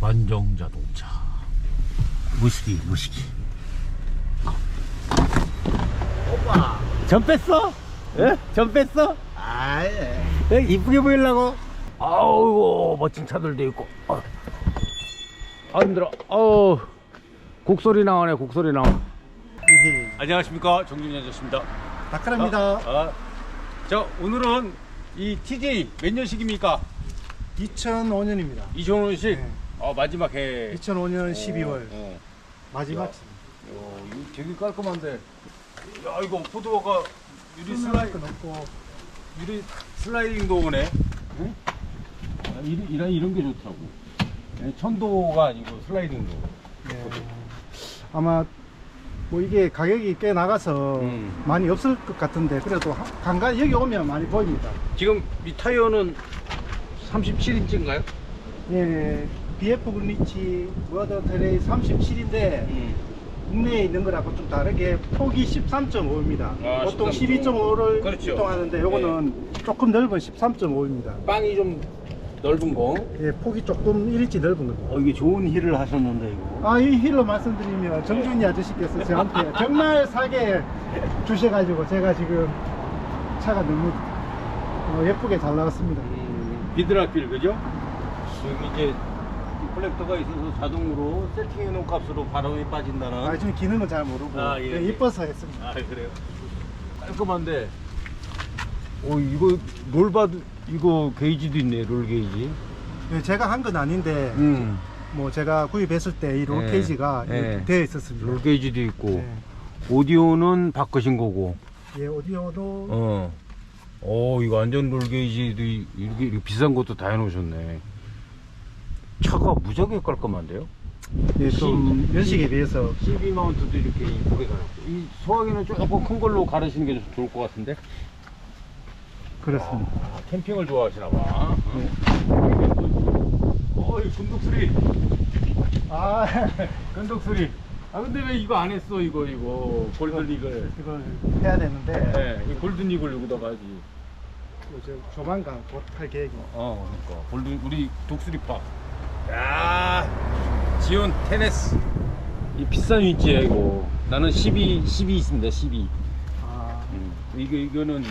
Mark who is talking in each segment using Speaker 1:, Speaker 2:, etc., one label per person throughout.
Speaker 1: 만정 자동차 무시기 무시기 오빠 전 뺐어? 예? 전 뺐어?
Speaker 2: 아예.
Speaker 1: 예, 이쁘게 보이려고 아우 멋진 차들도 있고 아, 아 힘들어 아우 곡소리 나오네 곡소리 나와. 안녕하십니까 정준희 아저씨입니다
Speaker 2: 다크랍니다.
Speaker 1: 아, 자 오늘은 이 TJ 몇 년식입니까?
Speaker 2: 2005년입니다.
Speaker 1: 이종훈식
Speaker 2: 네.
Speaker 1: 어, 마지막 해
Speaker 2: 2005년 12월
Speaker 1: 어,
Speaker 2: 마지막.
Speaker 1: 어, 이거 되게 깔끔한데 야 이거 포도가 유리 슬라이
Speaker 2: 슬라이드 넣고
Speaker 1: 유리 슬라이딩 도어네 응? 아, 이런, 이런 이런 게 좋더라고 네, 천도가 아니고 슬라이딩 도어
Speaker 2: 예. 아마 뭐 이게 가격이 꽤 나가서
Speaker 1: 음.
Speaker 2: 많이 없을 것 같은데 그래도 하- 간간히 여기 오면 많이 보입니다.
Speaker 1: 지금 이 타이어는 37인치인가요?
Speaker 2: 예. BF 글리치 워더 트레이 37인데 국내에 있는 거라고 좀 다르게 폭이 13.5입니다.
Speaker 1: 아,
Speaker 2: 보통
Speaker 1: 13.5.
Speaker 2: 12.5를
Speaker 1: 그렇죠.
Speaker 2: 유통하는데 요거는 조금 넓은 13.5입니다.
Speaker 1: 빵이 좀 넓은 거.
Speaker 2: 예, 폭이 조금 일일치 넓은 겁니다.
Speaker 1: 어 이게 좋은 힐을 하셨는데 이거.
Speaker 2: 아, 이 힐로 말씀드리면 정준이 아저씨께서 저한테 정말 사게 주셔가지고 제가 지금 차가 너무 어, 예쁘게 잘 나왔습니다.
Speaker 1: 음, 비드라필 그죠? 여기 이제 디플렉터가 있어서 자동으로 세팅해 놓은 값으로 바람이 빠진다는.
Speaker 2: 아, 지금 기능은 잘 모르고
Speaker 1: 아, 예,
Speaker 2: 그냥
Speaker 1: 예.
Speaker 2: 이뻐서 했습니다.
Speaker 1: 아 그래요? 깔끔한데. 오 이거 롤 봐도 이거 게이지도 있네 롤 게이지.
Speaker 2: 예, 제가 한 건 아닌데
Speaker 1: 음.
Speaker 2: 뭐 제가 구입했을 때 이 롤
Speaker 1: 예,
Speaker 2: 케이지가
Speaker 1: 예.
Speaker 2: 이렇게 되어 있었습니다.
Speaker 1: 롤 게이지도 있고
Speaker 2: 예.
Speaker 1: 오디오는 바꾸신 거고.
Speaker 2: 예, 오디오도
Speaker 1: 어. 오 이거 완전 롤 게이지도 이- 이렇게, 이렇게 비싼 것도 다 해놓으셨네. 차가 무지하게 깔끔한데요?
Speaker 2: 예, 좀 연식에 비해서.
Speaker 1: CV 마운트도 이렇게 이쁘게 달았고 이 소화기는 조금 큰 걸로 가르시는 게 좀 좋을 것 같은데?
Speaker 2: 그렇습니다.
Speaker 1: 아, 캠핑을 좋아하시나 봐.
Speaker 2: 네.
Speaker 1: 어이 군독 소리.
Speaker 2: 아,
Speaker 1: 군독 소리. 아 근데 왜 이거 안 했어 이거 이거? 골든 이글.
Speaker 2: 이걸 해야 되는데.
Speaker 1: 네, 이 골든 이글 여기다가 하지.
Speaker 2: 이제 조만간 곧 할 계획입니다.
Speaker 1: 어 그러니까. 골든 우리 독수리파 야 지온 테네스 이 비싼 위치야 이거 나는 12 12 있습니다 12
Speaker 2: 아,
Speaker 1: 음, 이거 이거는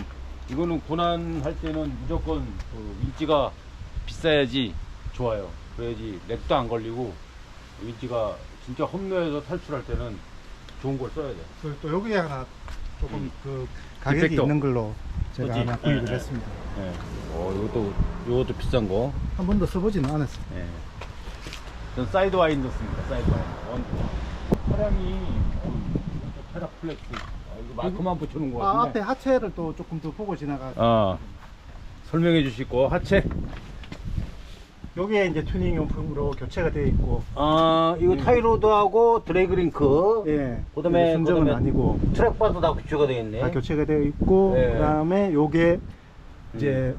Speaker 1: 이거는 군환할 때는 무조건 그 윈치가 비싸야지 좋아요. 그래야지 렉도 안 걸리고 윈치가 진짜 험로에서 탈출할 때는 좋은 걸 써야 돼.
Speaker 2: 그리고 또 여기 하나 조금
Speaker 1: 음.
Speaker 2: 그 가격이
Speaker 1: 디펙터.
Speaker 2: 있는 걸로 제가
Speaker 1: 그치?
Speaker 2: 하나 구입을
Speaker 1: 네, 네.
Speaker 2: 했습니다.
Speaker 1: 네. 어 이것도 이것도 비싼 거.
Speaker 2: 한 번도 써보지는 않았어요.
Speaker 1: 네. 전 사이드 와인더 씁니다. 사이드 와인더. 차량이 어, 테라 플렉스. 아, 이거 마크만 붙여놓은 거
Speaker 2: 아,
Speaker 1: 같은데.
Speaker 2: 앞에 하체를 또 조금 더 보고 지나가.
Speaker 1: 아 설명해 주시고 하체.
Speaker 2: 여기에 이제 튜닝 용품으로 교체가 되어 있고,
Speaker 1: 아 이거
Speaker 2: 예.
Speaker 1: 타이로드하고 드래그 링크
Speaker 2: 예,
Speaker 1: 그다음에-
Speaker 2: 순정은
Speaker 1: 그다음에
Speaker 2: 아니고
Speaker 1: 트랙바도 다 교체가 되어 있네
Speaker 2: 다 교체가 되어 있고,
Speaker 1: 예.
Speaker 2: 그다음에 요게 이제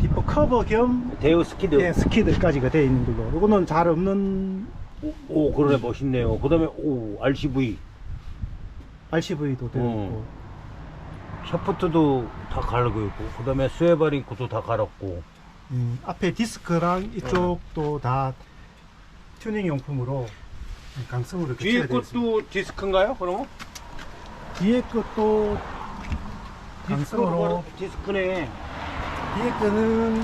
Speaker 2: 디퍼 커버 겸
Speaker 1: 데우 스키드
Speaker 2: 예, 스키드까지가 되어 있는 걸로. 요거는 잘 없는
Speaker 1: 오, 오 그러네 멋있네요 그 다음에 오 RCV
Speaker 2: RCV도 되어
Speaker 1: 어.
Speaker 2: 있고,
Speaker 1: 샤프트도 다 갈고 있고 그 다음에 스웨바 링크도 다 갈았고
Speaker 2: 음, 앞에 디스크랑 이쪽도 다 튜닝 용품으로 강성으로
Speaker 1: 뒤에
Speaker 2: 있습니다.
Speaker 1: 것도 디스크인가요 그러면?
Speaker 2: 뒤에 것도 강성으로
Speaker 1: 디스크네
Speaker 2: 뒤에 거는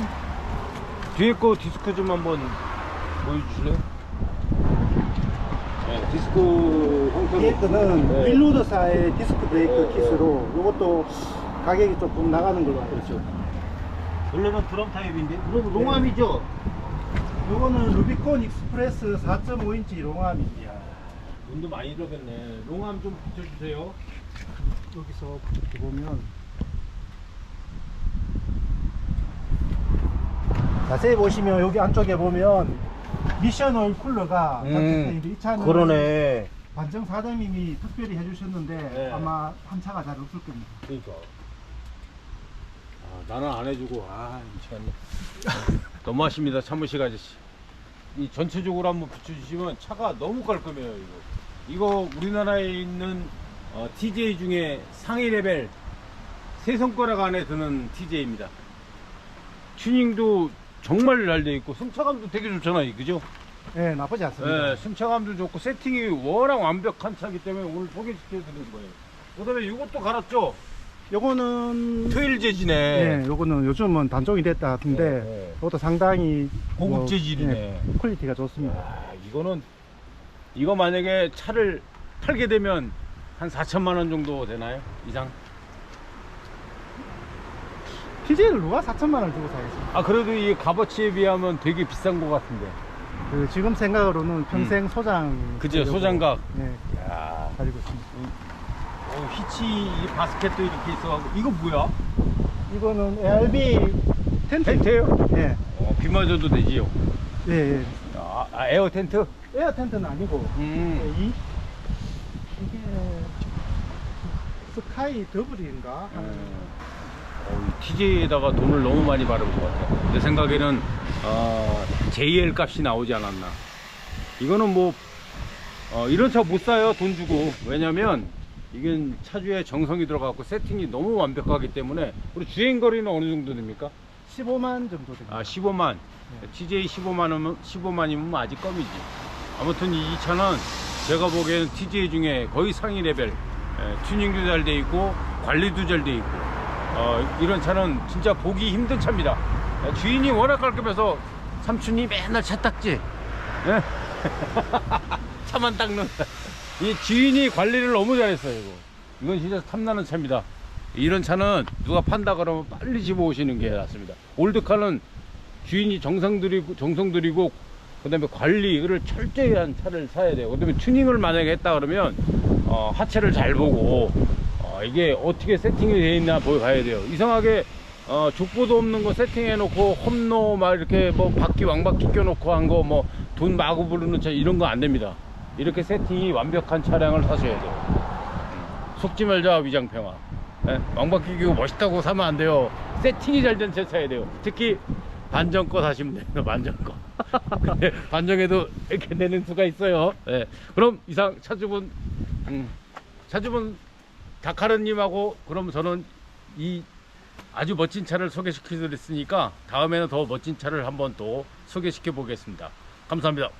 Speaker 1: 뒤에 거 디스크 좀 한번 보여주실래요? 네, 디스크 형태로
Speaker 2: 뒤에 거는
Speaker 1: 네.
Speaker 2: 윌로드사의 디스크 브레이크
Speaker 1: 네,
Speaker 2: 킷으로 이것도 가격이 조금 나가는 걸로 알고 있죠.
Speaker 1: 원래는 드럼 타입인데 롱- 롱암이죠?
Speaker 2: 이거는 루비콘 익스프레스 4.5인치 롱암입니다.
Speaker 1: 돈도 많이 들어갔네 롱암 좀 붙여주세요
Speaker 2: 여기서 이렇게 보면 자세히 보시면 여기 안쪽에 보면 미션 오일 쿨러가
Speaker 1: 음,
Speaker 2: 이 차는
Speaker 1: 그러네.
Speaker 2: 반정 사장님이 특별히 해주셨는데
Speaker 1: 네.
Speaker 2: 아마 한 차가 잘 없을 겁니다.
Speaker 1: 그러니까. 아, 나는 안 해주고 아 미치겠네 너무하십니다 참무식 아저씨. 이 전체적으로 한번 붙여주시면 차가 너무 깔끔해요 이거. 이거 우리나라에 있는 어, TJ 중에 상위 레벨 세 손가락 안에 드는 TJ입니다. 튜닝도 정말 잘돼 있고 승차감도 되게 좋잖아요 그죠
Speaker 2: 예, 나쁘지 않습니다.
Speaker 1: 예, 승차감도 좋고 세팅이 워낙 완벽한 차기 때문에 오늘 소개시켜 드리는 거예요. 그 다음에 이것도 갈았죠.
Speaker 2: 요거는
Speaker 1: 트일 재질이네.
Speaker 2: 예, 요거는 요즘은 단종이 됐다
Speaker 1: 네, 네.
Speaker 2: 이것도 상당히
Speaker 1: 고급
Speaker 2: 뭐,
Speaker 1: 재질이네.
Speaker 2: 예, 퀄리티가 좋습니다.
Speaker 1: 아, 이거는 이거 만약에 차를 팔게 되면 한 4천만 원 정도 되나요? 이상?
Speaker 2: TJ를 누가 4천만 원 주고 사겠습니까?
Speaker 1: 아 그래도 이 값어치에 비하면 되게 비싼 것 같은데.
Speaker 2: 그 지금 생각으로는 평생 소장
Speaker 1: 음. 그죠, 소장각.
Speaker 2: 예,
Speaker 1: 야,
Speaker 2: 가지고 있습니다.
Speaker 1: 어, 히치 이 바스켓도 이렇게 있어가지고 이거 뭐야?
Speaker 2: 이거는 ARB 텐트.
Speaker 1: 텐트예요?
Speaker 2: 예,
Speaker 1: 어, 비 맞아도 되지요.
Speaker 2: 예, 예.
Speaker 1: 아, 아, 에어 텐트?
Speaker 2: 에어 텐트는 아니고
Speaker 1: 음.
Speaker 2: 예, 이 이게 스카이 더블인가?
Speaker 1: 어, TJ에다가 돈을 너무 많이 바른 것 같아. 내 생각에는 어, JL 값이 나오지 않았나. 이거는 뭐 어, 이런 차 못 사요 돈 주고. 왜냐면 이건 차주의 정성이 들어가고 세팅이 너무 완벽하기 때문에 우리 주행 거리는 어느 정도 됩니까?
Speaker 2: 15만 정도 됩니다.
Speaker 1: 아 15만. TJ 15만이면 15만이면 아직 껌이지. 아무튼 이 차는 제가 보기에는 TJ 중에 거의 상위 레벨. 예, 튜닝도 잘 돼 있고 관리도 잘 돼 있고 어, 이런 차는 진짜 보기 힘든 차입니다. 예, 주인이 워낙 깔끔해서 삼촌이 맨날 차 닦지. 예? 차만 닦는. 이 주인이 관리를 너무 잘했어요. 이거. 이건 진짜 탐나는 차입니다. 이런 차는 누가 판다 그러면 빨리 집어오시는 게 낫습니다. 올드카는 주인이 정성 들이고 정성 들이고 그 다음에 관리를 철저히 한 차를 사야 돼요. 그 다음에 튜닝을 만약에 했다 그러면 어, 하체를 잘 보고 어, 이게 어떻게 세팅이 되어 있나 보여 봐야 돼요. 이상하게 어, 족보도 없는 거 세팅해 놓고 홈로 막 이렇게 뭐 바퀴 왕바퀴 껴 놓고 한 거 뭐 돈 마구 부르는 차 이런 거 안 됩니다. 이렇게 세팅이 완벽한 차량을 사셔야 돼요. 음, 속지 말자 위장평화. 예? 왕바퀴 끼고 멋있다고 사면 안 돼요. 세팅이 잘 된 차 사야 돼요. 특히 반정 거 사시면 돼요. 반정 거. 근데 반정에도 이렇게 내는 수가 있어요. 예. 그럼 이상 차주분, 음, 차주분 다카르님하고 그럼 저는 이 아주 멋진 차를 소개시켜 드렸으니까 다음에는 더 멋진 차를 한번 또 소개시켜 보겠습니다. 감사합니다.